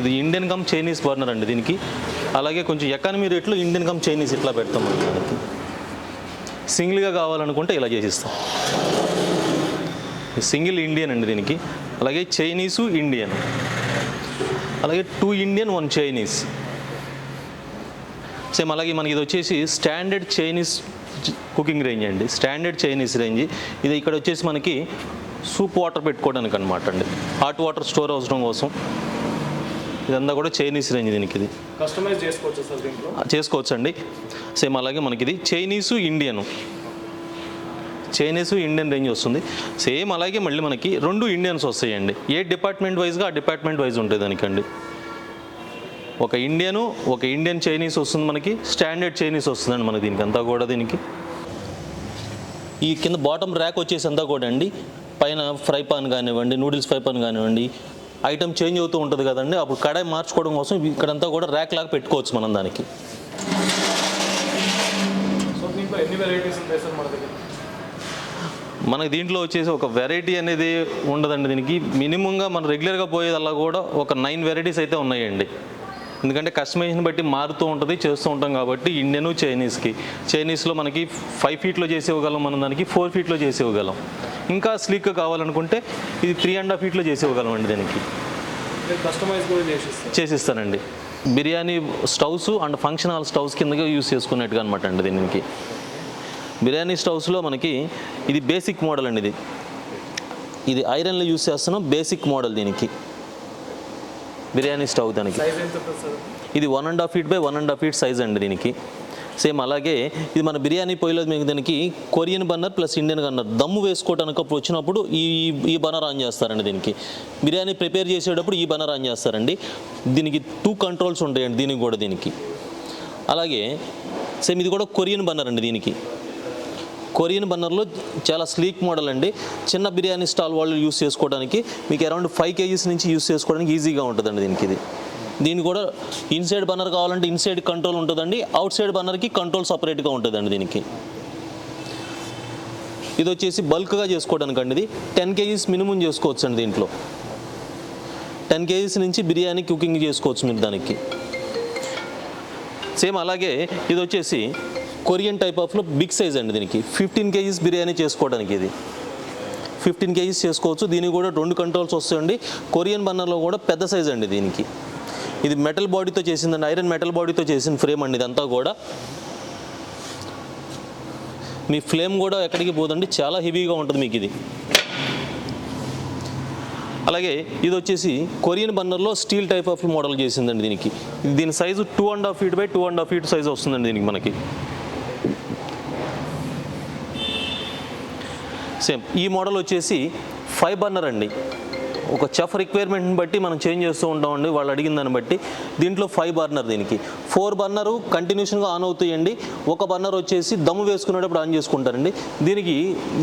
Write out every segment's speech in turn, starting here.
ఇది Indian come Chinese burner అండి దీనికి. అలాగే కొంచెం ఎకానమీ రేట్లో ఇండియన్ కమ్ చైనీస్ ఇట్లా పెడతాం అండి దానికి. సింగిల్గా కావాలనుకుంటే ఇలా చేసిస్తాం. సింగిల్ ఇండియన్ అండి దీనికి. అలాగే చైనీసు ఇండియన్ అలాగే two Indian one Chinese same అలాగే మనకి ఇది వచ్చేసి స్టాండర్డ్ చైనీస్ కుకింగ్ రేంజ్ అండి. స్టాండర్డ్ చైనీస్ రేంజ్ ఇది ఇక్కడ వచ్చేసి మనకి సూప్ వాటర్ పెట్టుకోవడానికి అనమాట అండి. హాట్ వాటర్ స్టోర్ అవసరం కోసం. ఇదంతా కూడా చైనీస్ రేంజ్ దీనికి ఇది. కస్టమైజ్ చేసుకోవచ్చు సార్ దీంట్లో? చేసుకోవచ్చు అండి సేమ్ అలాగే మనకి ఇది Chinese Indian. Chinese Indian range వస్తుంది. సేమ్ అలాగే మళ్ళీ మనకి రెండు ఇండియన్స్ వస్తాయండి. ఏ డిపార్ట్మెంట్ వైజ్గా ఆ డిపార్ట్మెంట్ వైజ్ ఉంటుంది దానికండి. ఒక ఇండియను ఒక ఇండియన్ చైనీస్ వస్తుంది మనకి స్టాండర్డ్ చైనీస్ వస్తుందండి మనకి దీనికి. అంతా కూడా దీనికి. ఈ కింద బాటమ్ ర్యాక్ వచ్చేసి అంతా కూడా అండి పైన ఫ్రై పాన్ కానివ్వండి నూడిల్స్ ఫ్రై పాన్ కానివ్వండి ఐటమ్ చేంజ్ అవుతూ ఉంటుంది కదండి. అప్పుడు కడాయి మార్చుకోవడం కోసం ఇక్కడంతా కూడా ర్యాక్ లాగా పెట్టుకోవచ్చు మనం దానికి. మనకి దీంట్లో వచ్చేసి ఒక వెరైటీ అనేది ఉండదండి దీనికి. మినిమంగా మనం రెగ్యులర్గా పోయేదల్లా కూడా ఒక నైన్ వెరైటీస్ అయితే ఉన్నాయండి. ఎందుకంటే కస్టమైజేషన్ బట్టి మారుతూ ఉంటుంది చేస్తూ ఉంటాం కాబట్టి ఇండియన్ చైనీస్కి చైనీస్లో మనకి ఫైవ్ ఫీట్లో చేసి ఇవ్వగలం మనం దానికి ఫోర్ ఫీట్లో చేసి ఇవ్వగలం. ఇంకా స్లీక్గా కావాలనుకుంటే ఇది త్రీ అండ్ హాఫ్ ఫీట్లో చేసి ఇవ్వగలం అండి దీనికి. కస్టమైజ్ కూడా చేసిస్తానండి. Biryani stoves and function hall stoves కిందగా use చేసుకున్నట్టుగా అనమాట అండి దీనికి. బిర్యానీ స్టవ్స్లో మనకి ఇది బేసిక్ మోడల్ అండి ఇది. ఇది ఐరన్లో యూస్ చేస్తున్నాం బేసిక్ మోడల్ దీనికి. బిర్యానీ స్టవ్ దానికి. ఇది one and half feet by one and half feet size అండి దీనికి. సేమ్ అలాగే ఇది మన బిర్యానీ పొయ్యిలో మీకు దీనికి Korean burner plus Indian burner దమ్ము వేసుకోవడానికి అప్పుడు వచ్చినప్పుడు ఈ ఈ బన్నర్ ఆన్ చేస్తారండి దీనికి. బిర్యానీ ప్రిపేర్ చేసేటప్పుడు ఈ బన్నర్ ఆన్ చేస్తారండి. దీనికి టూ కంట్రోల్స్ ఉంటాయండి దీనికి కూడా దీనికి. అలాగే సేమ్ ఇది కూడా కొరియన్ బన్నర్ అండి దీనికి. కొరియన్ బన్నర్లో చాలా స్లీక్ మోడల్ అండి. చిన్న బిర్యానీ స్టాల్ వాళ్ళు యూస్ చేసుకోవడానికి మీకు అరౌండ్ ఫైవ్ కేజీస్ నుంచి యూస్ చేసుకోవడానికి ఈజీగా ఉంటుందండి దీనికి ఇది. దీని కూడా ఇన్సైడ్ బన్నర్ కావాలంటే ఇన్సైడ్ కంట్రోల్ ఉంటుందండి. అవుట్ సైడ్ బన్నర్కి కంట్రోల్ సపరేట్గా ఉంటుందండి దీనికి. ఇది వచ్చేసి బల్క్గా చేసుకోవడానికి అండి ఇది. టెన్ కేజీస్ మినిమం చేసుకోవచ్చు అండి దీంట్లో. టెన్ కేజీస్ నుంచి బిర్యానీ కుకింగ్ చేసుకోవచ్చు మీరు దానికి. సేమ్ అలాగే ఇది వచ్చేసి కొరియన్ టైప్ ఆఫ్లో బిగ్ సైజ్ అండి దీనికి. ఫిఫ్టీన్ కేజీస్ బిర్యానీ చేసుకోవడానికి ఇది. ఫిఫ్టీన్ కేజీస్ చేసుకోవచ్చు. దీనికి కూడా రెండు కంట్రోల్స్ వస్తాయండి. కొరియన్ బన్నర్లో కూడా పెద్ద సైజ్ అండి దీనికి. ఇది మెటల్ బాడీతో చేసిందండి. ఐరన్ మెటల్ బాడీతో చేసిన ఫ్రేమ్ అండి ఇదంతా కూడా. మీ ఫ్లేమ్ కూడా ఎక్కడికి పోదండి. చాలా హెవీగా ఉంటుంది మీకు ఇది. అలాగే ఇది వచ్చేసి కొరియన్ బన్నర్లో స్టీల్ టైప్ ఆఫ్ మోడల్ చేసిందండి దీనికి. దీని size two and half feet by two and half feet size వస్తుందండి దీనికి మనకి. సేమ్ ఈ మోడల్ వచ్చేసి ఫైవ్ బర్నర్ అండి. ఒక చెఫ్ రిక్వైర్మెంట్ని బట్టి మనం చేంజ్ చేస్తూ ఉంటామండి. వాళ్ళు అడిగిన దాన్ని బట్టి. దీంట్లో ఫైవ్ బర్నర్ దీనికి. ఫోర్ బర్నరు కంటిన్యూషన్గా ఆన్ అవుతాయండి. ఒక బర్నర్ వచ్చేసి దమ్ము వేసుకునేటప్పుడు ఆన్ చేసుకుంటారండి. దీనికి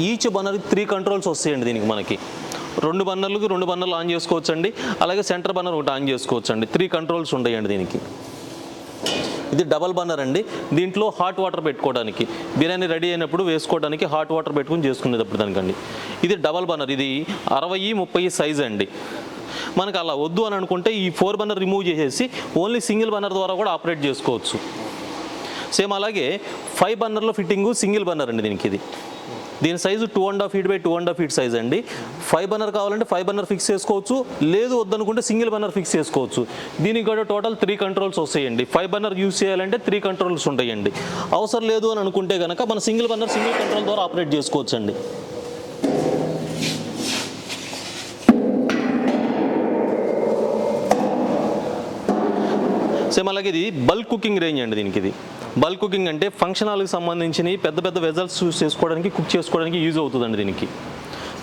ఈచ్ బర్నర్ త్రీ కంట్రోల్స్ వస్తాయండి దీనికి మనకి. రెండు బర్నర్లకు రెండు బర్నర్లు ఆన్ చేసుకోవచ్చండి. అలాగే సెంటర్ బర్నర్ ఒకటి ఆన్ చేసుకోవచ్చండి. త్రీ కంట్రోల్స్ ఉంటాయండి దీనికి. ఇది డబల్ బర్నర్ అండి. దీంట్లో హాట్ వాటర్ పెట్టుకోవడానికి బిర్యానీ రెడీ అయినప్పుడు వేసుకోవడానికి హాట్ వాటర్ పెట్టుకుని చేసుకునేటప్పుడు దానికండి. ఇది డబల్ బర్నర్ ఇది అరవై ముప్పై సైజ్ అండి. మనకు అలా వద్దు అని అనుకుంటే ఈ ఫోర్ బర్నర్ రిమూవ్ చేసేసి ఓన్లీ సింగిల్ బర్నర్ ద్వారా కూడా ఆపరేట్ చేసుకోవచ్చు. సేమ్ అలాగే ఫైవ్ బర్నర్లో ఫిట్టింగ్ సింగిల్ బర్నర్ అండి దీనికి ఇది. దీని size two and half feet by two and half feet size అండి. ఫైవ్ బర్నర్ కావాలంటే ఫైవ్ బర్నర్ ఫిక్స్ చేసుకోవచ్చు. లేదు వద్దనుకుంటే సింగిల్ బర్నర్ ఫిక్స్ చేసుకోవచ్చు. దీనికి కూడా టోటల్ త్రీ కంట్రోల్స్ వస్తాయండి. ఫైవ్ బర్నర్ యూస్ చేయాలంటే త్రీ కంట్రోల్స్ ఉంటాయండి. అవసరం లేదు అని అనుకుంటే కనుక మన సింగిల్ బర్నర్ సింగిల్ కంట్రోల్ ద్వారా ఆపరేట్ చేసుకోవచ్చు అండి సేమ్ అలాగే ఇది బల్క్ కుకింగ్ రేంజ్ అండి దీనికి ఇది. బల్క్ కుకింగ్ అంటే ఫంక్షన్ హాల్కి సంబంధించినవి పెద్ద పెద్ద వెజల్స్ చూస్ చేసుకోవడానికి కుక్ చేసుకోవడానికి యూజ్ అవుతుందండి దీనికి.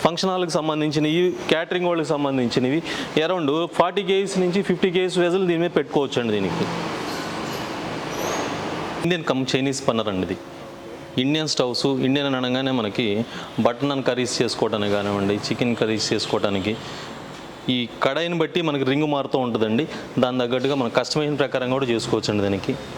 ఫంక్షన్ హాల్కి సంబంధించినవి క్యాటరింగ్ వాళ్ళకి సంబంధించినవి అరౌండ్ ఫార్టీ కేజీస్ నుంచి ఫిఫ్టీ కేజీస్ వెజల్ దీని మీద పెట్టుకోవచ్చు అండి దీనికి. ఇండియన్ కమ్ చైనీస్ పన్నర్ అండి ఇది. ఇండియన్ స్టవ్స్ ఇండియన్ అని అనగానే మనకి బటన్ అండ్ కర్రీస్ చేసుకోవడానికి కానివ్వండి చికెన్ కర్రీస్ చేసుకోవడానికి ఈ కడాయిని బట్టి మనకి రింగ్ మారుతూ ఉంటుందండి. దాని తగ్గట్టుగా మన కస్టమైజేషన్ ప్రకారం కూడా చేసుకోవచ్చు అండి దానికి.